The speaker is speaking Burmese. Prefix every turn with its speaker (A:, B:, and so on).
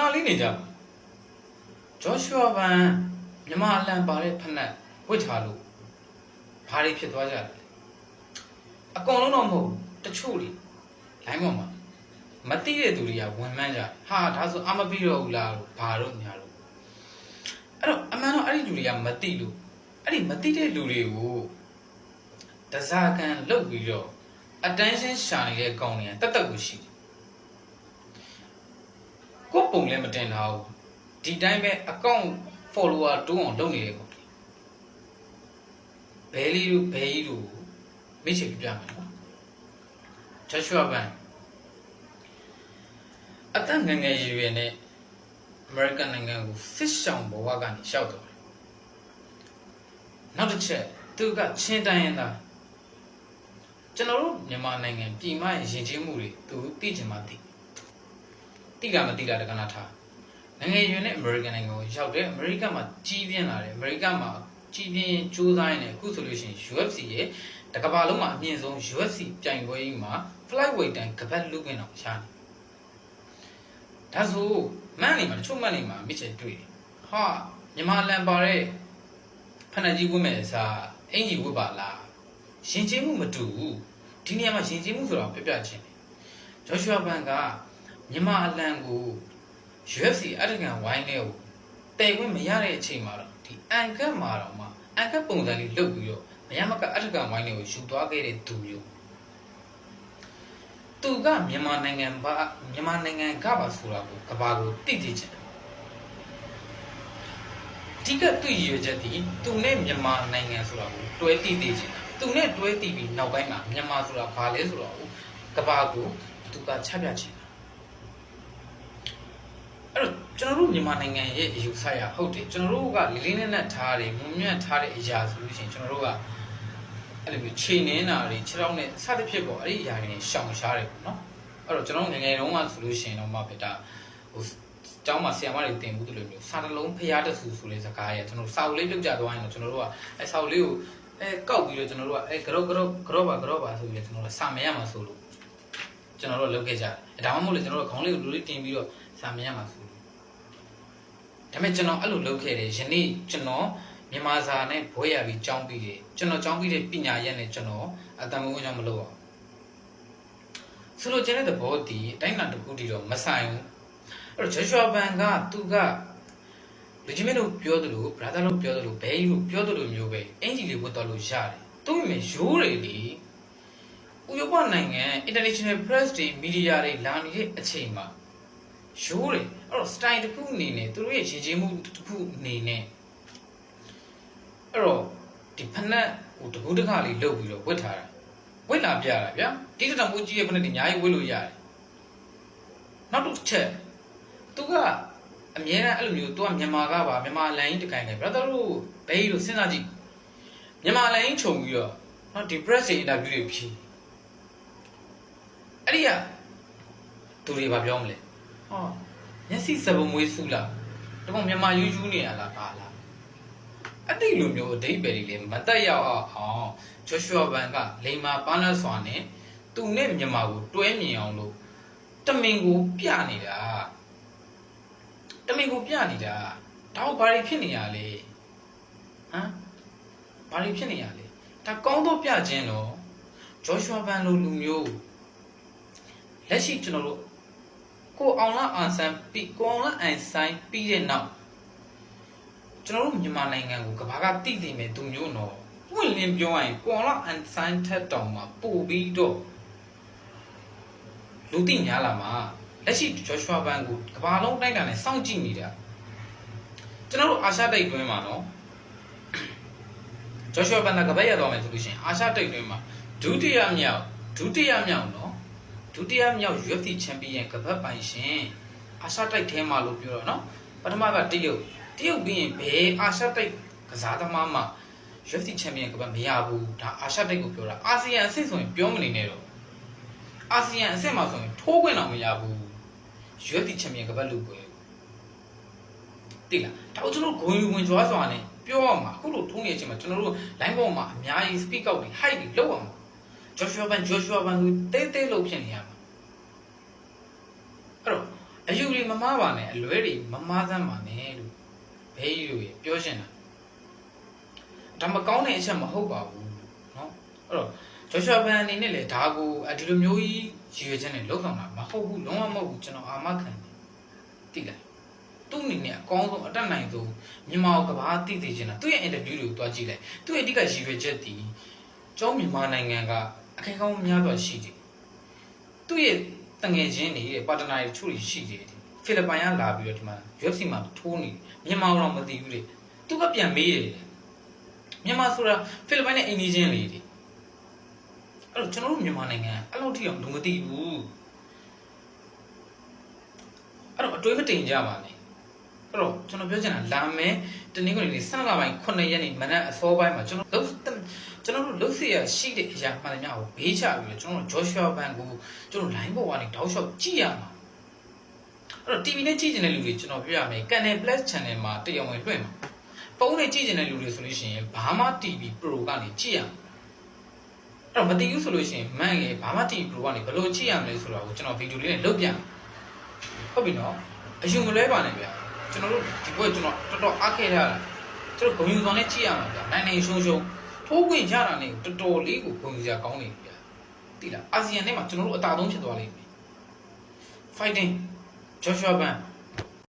A: နာလေးနေကြပါဂျော့ရှွာဘန်မြမအလံပါတဲ့ဖက်နှက်ဝစ်ထားလို့ဘာတွေဖြစ်သွားကြလဲအကုန်လုံးတော့မဟုတ်ဘူးတချို့တွေလိုင်းပေါ်မှာမတိတဲ့သူတွေကဝင်မှန်းကြတယ်ဟာဒါဆိုအမပြီးတော့ဘူးလားလို့ဘာလို့ညာလို့အဲ့တော့အမှန်တော့အဲ့ဒီလူတွေကမတိလို့အဲ့ဒီမတိတဲ့လူတွေကိုတစားကန်လုတ်ပြီးတော့ attention ရှာနေတဲ့ကောင်တွေကတက်တက်ကိုရှိတယ် ကိုယ့်ပုံလည်းမတင်ထားဘူးဒီတိုင်းပဲ account follower တိုးအောင်လုပ်နေတယ်ကောင်ဘယ်လီတို့ဘယ်ကြီးတို့မိတ်ချေပြပြမယ်နော် Joshua Ban အသက်ငယ်ငယ်ရွယ်ရွယ်နဲ့ American နိုင်ငံကိုစစ်ဆောင်ဘဝကနေရှောက်သွားတယ်နောက်တစ်ချက်သူကချင်းတိုင်းရင်းသားကျွန်တော်တို့မြန်မာနိုင်ငံပြည်မရဲ့ယဉ်ကျေးမှုတွေသူသိချင်မှသိ သိကမသိတာတကနာထားနိုင်ငံရွယ်နဲ့ American နိုင်ငံကိုရောက်တယ် American မှာကြီးပြင်းလာတယ် American မှာကြီးပြင်းကြိုးစားရင်းနဲ့အခုဆိုလို့ရှိရင် UFC ရဲ့တကမ္ဘာလုံးမှာအမြင့်ဆုံး UFC ပြိုင်ပွဲကြီးမှာ flyweight တိုင်းကပတ်လူပင်အောင်ရှာနေဒါဆိုမန်နေမှာတချို့မန်နေမှာမိချေတွေ့တယ်ဟာမြန်မာလန်ပါတဲ့ဖဏကြီးဝတ်မဲ့အစားအင်ကြီးဝတ်ပါလားရှင်ချင်းမှုမတူဘူးဒီနေရာမှာရှင်ချင်းမှုဆိုတာပြပြချင်းတယ်ဂျော့ရှွာဘန်က မြန်မာအလန်ကို UFC အတကန်ဝိုင်းလေးကိုတည်ခွင့်မရတဲ့အချိန်မှာတော့ဒီအန်ကတ်မှာတော့မှအန်ကတ်ပုံစံလေးလုတ်ပြီးတော့မရမကအတကန်ဝိုင်းလေးကိုယူသွားခဲ့တဲ့သူမျိုးသူကမြန်မာနိုင်ငံဘာမြန်မာနိုင်ငံကပါဆိုတာကိုကဘာကိုသိသိချင်တယ်ဒီကသူ့ရည်ရွယ်ချက်ဒီသူနဲ့မြန်မာနိုင်ငံဆိုတာကိုတွဲသိသိချင်တာသူနဲ့တွဲသိပြီးနောက်ပိုင်းမှာမြန်မာဆိုတာဘာလဲဆိုတော့ကဘာကိုသူကချပြချင်တာ အဲ့တော့ကျွန်တော်တို့မြန်မာနိုင်ငံရဲ့အယူဆရဟုတ်တယ်ကျွန်တော်တို့ကလေးလေးနက်နက်ထားတယ်မြုံမြတ်ထားတဲ့အရာဆိုလို့ရှိရင်ကျွန်တော်တို့ကအဲ့လိုမျိုးခြေနင်းတာတွေခြေထောက်နဲ့စသဖြင့်ပေါ့အဲ့ဒီအရာတွေရှောင်ရှားတယ်ပေါ့နော်အဲ့တော့ကျွန်တော်ငယ်ငယ်တုန်းကဆိုလို့ရှိရင်တော့မှပဲဒါဟိုကျောင်းမှာဆရာမတွေတင်မှုတူလိုမျိုးစာတလုံးဖျားတဆူဆိုတဲ့စကားရဲ့ကျွန်တော်စာအုပ်လေးပြုတ်ကြသွားရင်တော့ကျွန်တော်တို့ကအဲစာအုပ်လေးကိုအဲကောက်ပြီးတော့ကျွန်တော်တို့ကအဲဂရော့ဂရော့ဂရော့ပါဂရော့ပါဆိုပြီးတော့ကျွန်တော်တို့စာမရမှာဆိုလို့ကျွန်တော်တို့လုပ်ခဲ့ကြတယ်ဒါမှမဟုတ်လေကျွန်တော်တို့ခေါင်းလေးကိုလူလေးတင်ပြီးတော့ စာမရမှာဆိုလို့ဒါပေမဲ့ကျွန်တော်အဲ့လိုလုပ်ခဲ့တယ်ယနေ့ကျွန်တော်မြန်မာစာနဲ့ဘွဲရပြီးကျောင်းပြီးတယ်ကျွန်တော်ကျောင်းပြီးတဲ့ပညာရက်နဲ့ကျွန်တော်အတန်မိုးကြောင့်မလုပ်အောင်ဆိုလိုချင်တဲ့သဘောတည်အတိုင်းအတာတစ်ခုတည်းတော့မဆိုင်ဘူးအဲ့တော့ဂျေရှွာဘန်ကသူကလူကြီးမင်းတို့ပြောသလို brother တို့ပြောသလိုဘဲကြီးတို့ပြောသလိုမျိုးပဲအင်ဂျီလေးဝတ်တော်လို့ရတယ်သူ့မြင်ရိုးတွေလေဥရောပနိုင်ငံ international press တွေ media တွေလာနေတဲ့အချိန်မှာ ရိုးတယ်အဲ့တော့ style တစ်ခုအနေနဲ့သူတို့ရဲ့ရည်ကြီးမှုတစ်ခုအနေနဲ့အဲ့တော့ဒီဖနက်ဟိုတကူးတခါလေးလုတ်ပြီးတော့ဝတ်ထားတာဝတ်လာပြတာဗျာတိတတမိုးကြီးရဲ့ဖနက်တွေအများကြီးဝတ်လို့ရတယ်နောက်တစ်ချက်သူကအမြဲတမ်းအဲ့လိုမျိုးသူကမြန်မာကပါမြန်မာလိုင်းတကိုင်းတယ် brother တို့ဘဲကြီးတို့စဉ်းစားကြည့်မြန်မာလိုင်းခြုံပြီးတော့နော်ဒီ press တွေ interview တွေဖြီးအဲ့ဒီကသူတွေဘာပြောမလဲ ဟောမျက်စိစပုံမွေးစုလားတပုံမြန်မာယူးယူးနေရလားပါလားအတိလိုမျိုးအဓိပ္ပာယ်တွေလည်းမတက်ရောက်အောင်ဂျော့ရှွာဘန်ကလိန်မာပန်းလက်စွာနဲ့သူနဲ့မြန်မာကိုတွဲမြင်အောင်လို့တမင်ကိုပြနေတာတမင်ကိုပြနေတာဒါဘာတွေဖြစ်နေရလဲဟမ်ဘာတွေဖြစ်နေရလဲဒါကောင်းတော့ပြခြင်းတော့ဂျော့ရှွာဘန်လိုလူမျိုးလက်ရှိကျွန်တော်တို့ ကိုအောင်လာအန်ဆန်ပြီးကိုအောင်လာအန်ဆိုင်ပြီးတဲ့နောက်ကျွန်တော်တို့မြန်မာနိုင်ငံကိုကဘာကတိတိမဲ့သူမျိုးတော့ပွင့်လင်းပြောရရင်ကိုအောင်လာအန်ဆိုင်ထက်တောင်မှပို့ပြီးတော့လူသိညာလာမှာလက်ရှိဂျော့ရှွာဘန်ကိုကဘာလုံးတိုက်တာနဲ့စောင့်ကြည့်နေတာကျွန်တော်တို့အာရှတိုက်တွင်းမှာနော်ဂျော့ရှွာဘန်ကကပတ်ရသွားမယ်ဆိုလို့ရှိရင်အာရှတိုက်တွင်းမှာဒုတိယမြောက်ဒုတိယမြောက်နော်ဒု တိယမြောက် UFC ချန်ပီယံကပတ်ပိုင်ရှင်အာရှတိုက်ထဲမှာလို့ပြောတော့နော်ပထမကတရုတ်တရုတ်ပြီးရင်ဘယ်အာရှတိုက်ကစားသမားမှ UFC ချန်ပီယံကပတ်မရဘူးဒါအာရှတိုက်ကိုပြောတာအာဆီယံအဆင့်ဆိုရင်ပြောမနေနဲ့တော့အာဆီယံအဆင့်မှာဆိုရင်ထိုးခွင့်တော့မရဘူး UFC ချန်ပီယံကပတ်လို့ကိုတိလားဒါကျွန်တော်ဂုံယူဝင်ကြွားစွာနဲ့ပြောရမှာအခုလိုထုံးနေတဲ့အချိန်မှာကျွန်တော်တို့ line ပေါ်မှာအများကြီး speak out တွေ height တွေလောက်အောင် Joshua Ban Joshua Ban ကိုတဲတဲလို့ဖြစ်နေရမှာအဲ့တော့အ အယူတွေမမားပါနဲ့အလွဲတွေမမားသမ်းပါနဲ့လို့ဘေးကြီးတို့ရေပြောရှင်တာဒါမကောင်းတဲ့အချက်မဟုတ်ပါဘူးเนาะအဲ့တော့ဂျော်ရှွာဘန်အနေနဲ့လေဒါကိုအဒီလိုမျိုးကြီးရည်ရွယ်ချက်နဲ့လောက်ဆောင်တာမဟုတ်ဘူးလုံးဝမဟုတ်ဘူးကျွန်တော်အာမခံတယ်တိလားသူ့အနေနဲ့အကောင်းဆုံးအတက်နိုင်ဆုံးမြန်မာကဘာတိသိချင်တာသူ့ရဲ့အင်တာဗျူးတွေကိုတွားကြည့်လိုက်သူ့ရဲ့အဓိကရည်ရွယ်ချက်ဒီကျောင်းမြန်မာနိုင်ငံက အခက်အခဲများစွာရှိတယ်သူ့ရဲ့တငယ်ချင်းတွေရဲ့ပါတနာတွေတချို့တွေရှိတယ်ဖိလစ်ပိုင်ကလာပြီးတော့ဒီမှာ UFC မှာထိုးနေတယ်မြန်မာတော့မသိဘူးလေသူကပြန်မေးတယ်မြန်မာဆိုတာဖိလစ်ပိုင်နဲ့အိန္ဒိချင်းလေတွေအဲ့တော့ကျွန်တော်တို့မြန်မာနိုင်ငံအဲ့လိုထိအောင်လူမသိဘူးအဲ့တော့အတွေးမတင်ကြပါနဲ့အဲ့တော့ကျွန်တော်ပြောချင်တာလာမယ်တနင်္ဂနွေနေ့ဆက်လာပိုင်း9ရက်နေ့မနက်အစောပိုင်းမှာကျွန်တော်လုံး ကျွန်တော်တို့လုတ်စီရရှိတဲ့အရာမှန်သမျှကိုဘေးချပြီးတော့ကျွန်တော်တို့ Joshua ဘန်ကိုကျွန်တော် line ပေါ်ကနေတောက်လျှောက်ကြည့်ရမှာအဲ့တော့ TV နဲ့ကြည့်နေတဲ့လူတွေကျွန်တော်ပြရမယ် Canal Plus Channel မှာတရားဝင်လွှင့်မှာဖုန်းနဲ့ကြည့်နေတဲ့လူတွေဆိုလို့ရှိရင်ဘာမှ TV Pro ကနေကြည့်ရမှာအဲ့တော့မတည်ဘူးဆိုလို့ရှိရင်မန့်ရယ်ဘာမှ TV Pro ကနေဘယ်လိုကြည့်ရမလဲဆိုတော့ကျွန်တော်ဗီဒီယိုလေးနဲ့လုတ်ပြန်ဟုတ်ပြီနော်အယူမလွဲပါနဲ့ဗျာကျွန်တော်တို့ဒီဘက်ကျွန်တော်တော်တော်အားခဲ့ရတာကျွန်တော်ဂုံယူဆောင်နဲ့ကြည့်ရမှာဗျာနိုင်နိုင်ရှုံရှုံ ထိုးခွင့်ရတာနဲ့တော်တော်လေးကိုဂုံယူစရာကောင်းနေပြီဗျာတိလားအာဆီယံထဲမှာကျွန်တော်တို့အတာသုံးဖြစ်သွားလိမ့်မယ် fighting Joshua Ban